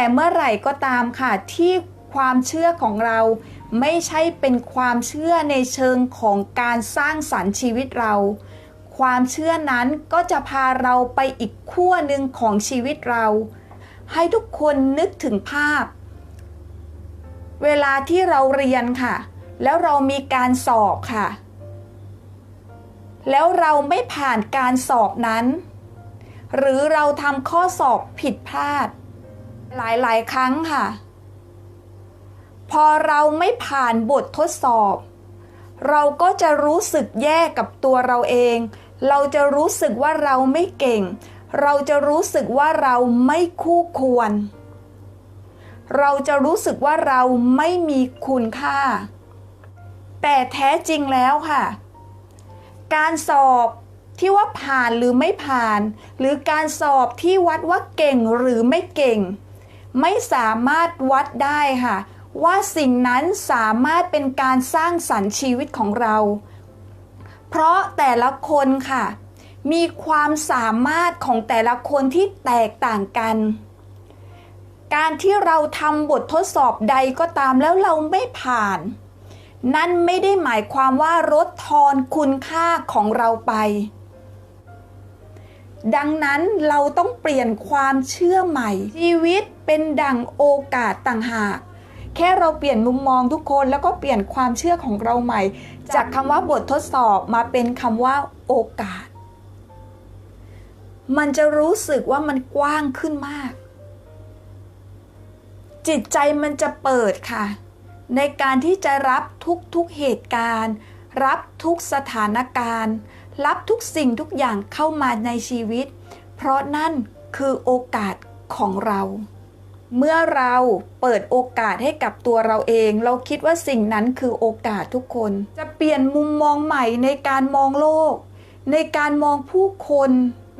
แต่เมื่อไหร่ก็ตามค่ะที่ความเชื่อของเราไม่ใช่เป็นความเชื่อในเชิงของการสร้างสรรค์ชีวิตเรา ความเชื่อนั้นก็จะพาเราไปอีกขั้วหนึ่งของชีวิตเรา ให้ทุกคนนึกถึงภาพ เวลาที่เราเรียนค่ะ แล้วเรามีการสอบค่ะ แล้วเราไม่ผ่านการสอบนั้น หรือเราทำข้อสอบผิดพลาด หลายๆ ครั้งค่ะ พอเราไม่ผ่านบททดสอบ เราก็จะรู้สึกแย่กับตัวเราเอง เราจะรู้สึกว่าเราไม่เก่ง เราจะรู้สึกว่าเราไม่คู่ควร เราจะรู้สึกว่าเราไม่มีคุณค่า แต่แท้จริงแล้วค่ะ การสอบที่ว่าผ่านหรือไม่ผ่าน หรือการสอบที่วัดว่าเก่งหรือไม่เก่ง ไม่สามารถวัดได้ค่ะ ว่าสิ่งนั้นสามารถเป็นการสร้างสรรค์ชีวิตของเรา เพราะแต่ละคนค่ะ มีความสามารถของแต่ละคนที่แตกต่างกัน การที่เราทำบททดสอบใดก็ตามแล้วเราไม่ผ่าน นั่นไม่ได้หมายความว่าลดทอนคุณค่าของเราไป ดังนั้นเราต้องเปลี่ยนความเชื่อใหม่ ชีวิตเป็นดังโอกาสต่างหาก แค่เราเปลี่ยนมุมมองทุกคนแล้วก็เปลี่ยนความเชื่อของเราใหม่ จากคำว่าบททดสอบมาเป็นคำว่าโอกาส มันจะรู้สึกว่ามันกว้างขึ้นมาก จิตใจมันจะเปิดค่ะ ในการที่จะรับทุกๆเหตุการณ์ รับทุกสถานการณ์ รับทุกสิ่งทุกอย่างเข้ามาในชีวิต เพราะนั่นคือโอกาสของเรา เมื่อเราเปิดโอกาสให้กับตัวเราเอง เราคิดว่าสิ่งนั้นคือโอกาสทุกคน จะเปลี่ยนมุมมองใหม่ในการมองโลก ในการมองผู้คน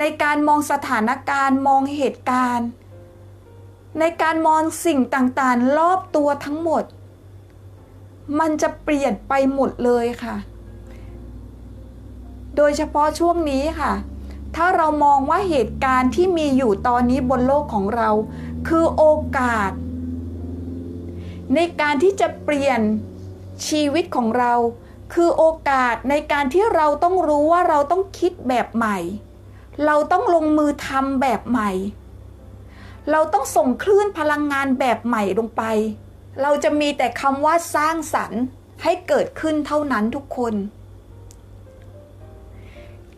ในการมองสถานการณ์มองเหตุการณ์ ในการมองสิ่งต่างๆ รอบตัวทั้งหมด มันจะเปลี่ยนไปหมดเลยค่ะ โดยเฉพาะช่วงนี้ค่ะ ถ้าเรามองว่าเหตุการณ์ที่มีอยู่ตอนนี้บนโลกของเรา คือโอกาส ในการที่จะเปลี่ยนชีวิตของเรา คือโอกาสในการที่เราต้องรู้ว่าเราต้องคิดแบบใหม่ เราต้องลงมือทำแบบใหม่ เราต้องส่งคลื่นพลังงานแบบใหม่ลงไป เราจะมีแต่คำว่าสร้างสรรค์ให้เกิดขึ้นเท่านั้นทุกคน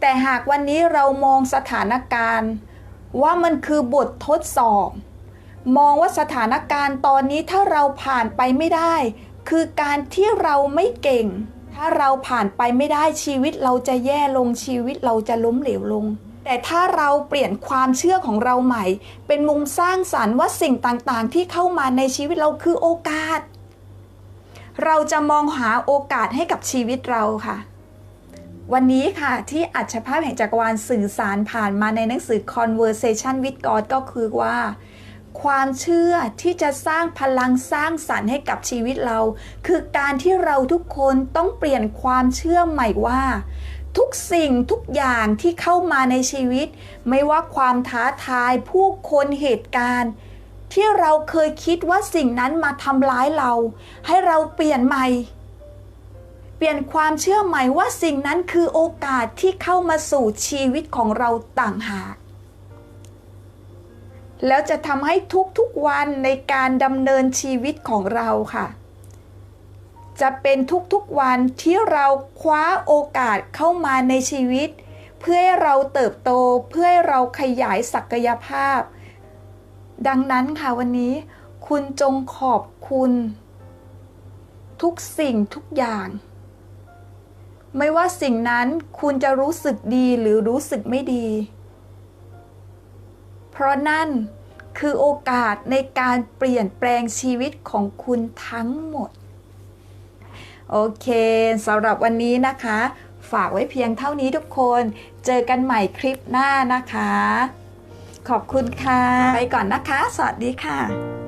แต่หากวันนี้เรามองสถานการณ์ ว่ามันคือบททดสอบ มองว่าสถานการณ์ตอนนี้ถ้าเราผ่านไปไม่ได้ คือการที่เราไม่เก่ง ถ้าเราผ่านไปไม่ได้ชีวิตเราจะแย่ลงชีวิตเราจะล้มเหลวลง แต่ถ้าเราเปลี่ยนความเชื่อของเราใหม่ เป็นมุมสร้างสรรค์ว่าสิ่งต่างๆ ที่เข้ามาในชีวิตเราคือโอกาส เราจะมองหาโอกาสให้กับชีวิตเราค่ะ วันนี้ค่ะที่อัจฉภาพแห่งจักรวาลสื่อสารผ่านมาในหนังสือ Conversation with God ก็คือว่า ความเชื่อที่จะสร้างพลังสร้างสรรค์ให้กับชีวิตเรา คือการที่เราทุกคนต้องเปลี่ยนความเชื่อใหม่ว่า ทุกสิ่งทุกอย่างที่เข้ามาในชีวิต ไม่ว่าความท้าทายผู้คนเหตุการณ์ ที่เราเคยคิดว่าสิ่งนั้นมาทำร้ายเรา ให้เราเปลี่ยนใหม่ เปลี่ยนความเชื่อใหม่ว่าสิ่งนั้นคือโอกาสที่เข้ามาสู่ชีวิตของเราต่างหาก แล้วจะทำให้ทุกๆวันในการดำเนินชีวิตของเราค่ะ จะเป็นทุกๆวันที่เราคว้าโอกาสเข้ามาในชีวิต เพื่อให้เราเติบโตเพื่อให้เราขยายศักยภาพ ดังนั้นค่ะวันนี้ คุณจงขอบคุณ ทุกสิ่งทุกอย่าง ไม่ว่าสิ่งนั้นคุณจะรู้สึกดีหรือรู้สึกไม่ดี เพราะนั่นคือโอกาสในการเปลี่ยนแปลงชีวิตของคุณทั้งหมด โอเคสำหรับวันนี้นะคะ ฝากไว้เพียงเท่านี้ทุกคน เจอกันใหม่คลิปหน้านะคะ ขอบคุณค่ะ ไปก่อนนะคะ สวัสดีค่ะ